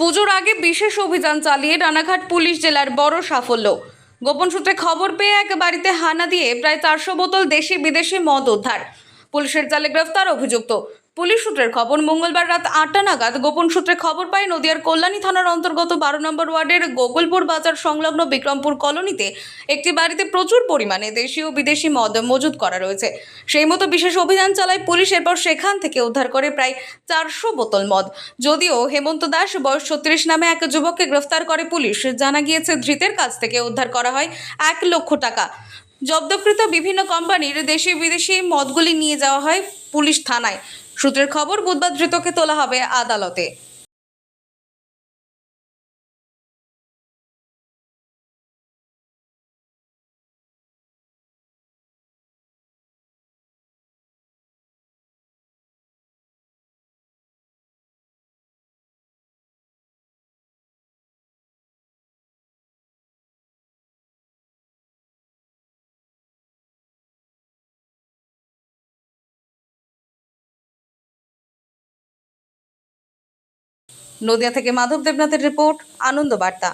পুজোর আগে বিশেষ অভিযান চালিয়ে রানাঘাট পুলিশ জেলার বড় সাফল্য। গোপন সূত্রে খবর পেয়ে এক বাড়িতে হানা দিয়ে প্রায় চারশো বোতল দেশি বিদেশি মদ উদ্ধার। পুলিশের জালে গ্রেফতার অভিযুক্ত। পুলিশ সূত্রের খবর, মঙ্গলবার রাত আটটা নাগাদ গোপন সূত্রে খবর পায়, নদিয়ার কল্যাণী থানার অন্তর্গত বারো নম্বর ওয়ার্ডের গোকুলপুর বাজার সংলগ্ন বিক্রমপুর কলোনিতে একটি বাড়িতে প্রচুর পরিমাণে দেশি ও বিদেশি মদ মজুত করা রয়েছে। সেই মতো বিশেষ অভিযান চালায় পুলিশ, এরপর সেখান থেকে উদ্ধার করে প্রায় চারশো বোতল মদ। যদিও হেমন্ত দাস, বয়স ছত্রিশ নামে এক যুবককে গ্রেফতার করে পুলিশ। জানা গিয়েছে, ধৃতের কাছ থেকে উদ্ধার করা হয় এক লক্ষ টাকা। জব্দকৃত বিভিন্ন কোম্পানির দেশি বিদেশি মদগুলি নিয়ে যাওয়া হয় পুলিশ থানায়। সূত্রের খবর বুধবার ধৃতকে তোলা হবে আদালতে। নদিয়া থেকে মাধব দেবনাথের রিপোর্ট আনন্দ বার্তা।